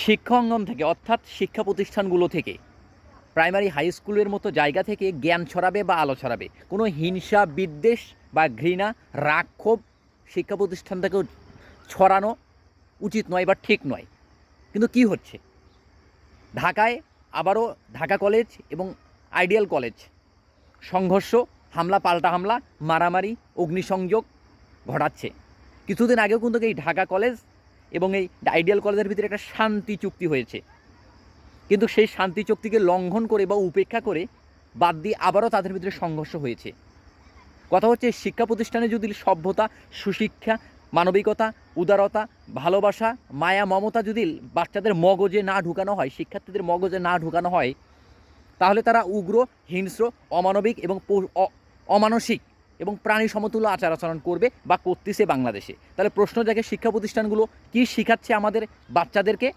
শিক্ষা অঙ্গন থেকে, অর্থাৎ শিক্ষা প্রতিষ্ঠানগুলো থেকে, প্রাইমারি হাই স্কুলের মতো জায়গা থেকে জ্ঞান ছড়াবে বা আলো ছড়াবে। কোনো হিংসা, বিদ্বেষ বা ঘৃণা রাগ ক্ষোভ শিক্ষা প্রতিষ্ঠান থেকেও ছড়ানো উচিত নয় বা ঠিক নয়। কিন্তু কি হচ্ছে? ঢাকায় আবারও ঢাকা কলেজ এবং আইডিয়াল কলেজ, সংঘর্ষ, হামলা, পাল্টা হামলা, মারামারি, অগ্নিসংযোগ ঘটাচ্ছে। কিছুদিন আগেও কিন্তু এই ঢাকা কলেজ এবং এই আইডিয়াল কলেজের ভিতরে একটা শান্তি চুক্তি হয়েছে। কিন্তু সেই শান্তি চুক্তিকে লঙ্ঘন করে বা উপেক্ষা করে বাদ দিয়ে আবারও তাদের ভিতরে সংঘর্ষ হয়েছে। কথা হচ্ছে শিক্ষা প্রতিষ্ঠানে যদি সভ্যতা, সুশিক্ষা, মানবিকতা, উদারতা, ভালোবাসা, মায়া, মমতা যদি বাচ্চাদের মগজে না ঢুকানো হয়, শিক্ষার্থীদের মগজে না ঢুকানো হয়, তাহলে তারা উগ্র, হিংস্র, অমানবিক এবং অমানসিক এবং প্রাণী সমতুল্য আচার আচরণ করবে বা করতেছে বাংলাদেশে। তাহলে প্রশ্ন জাগে শিক্ষা প্রতিষ্ঠানগুলো কি শেখাচ্ছে আমাদের বাচ্চাদেরকে?